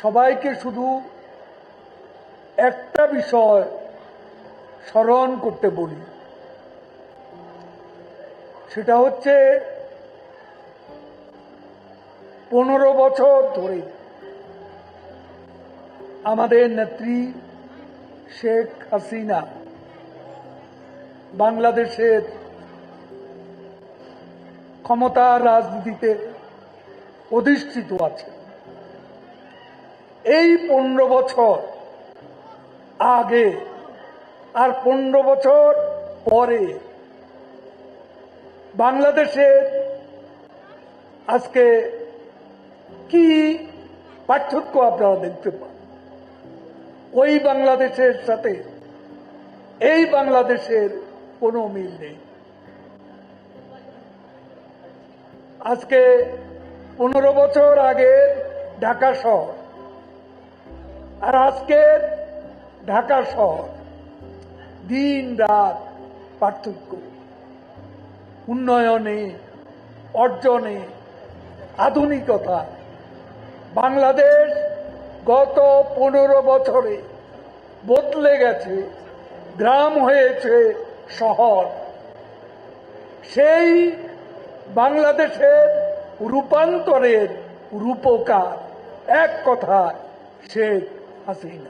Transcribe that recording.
সবাইকে শুধু একটা বিষয় স্মরণ করতে বলি। সেটা হচ্ছে পনেরো বছর ধরে আমাদের নেত্রী শেখ হাসিনা বাংলাদেশের ক্ষমতার রাজনীতিতে অধিষ্ঠিত আছে এই পনেরো বছর আগে আর পনেরো বছর পরে বাংলাদেশের আজকে কি পার্থক্য আপনারা দেখতে পান? ওই বাংলাদেশের সাথে এই বাংলাদেশের কোনো মিল নেই। আজকে পনেরো বছর আগে ঢাকা শহর আর আজকে ঢাকা শহর, দিন রাত পার্থক্য। উন্নয়নে, অর্জনে, আধুনিকতা। বাংলাদেশ গত পনেরো বছরে বদলে গেছে, গ্রাম হয়েছে শহর। সেই বাংলাদেশের রূপান্তরের রূপকার এক কথা শেখ হাসিনা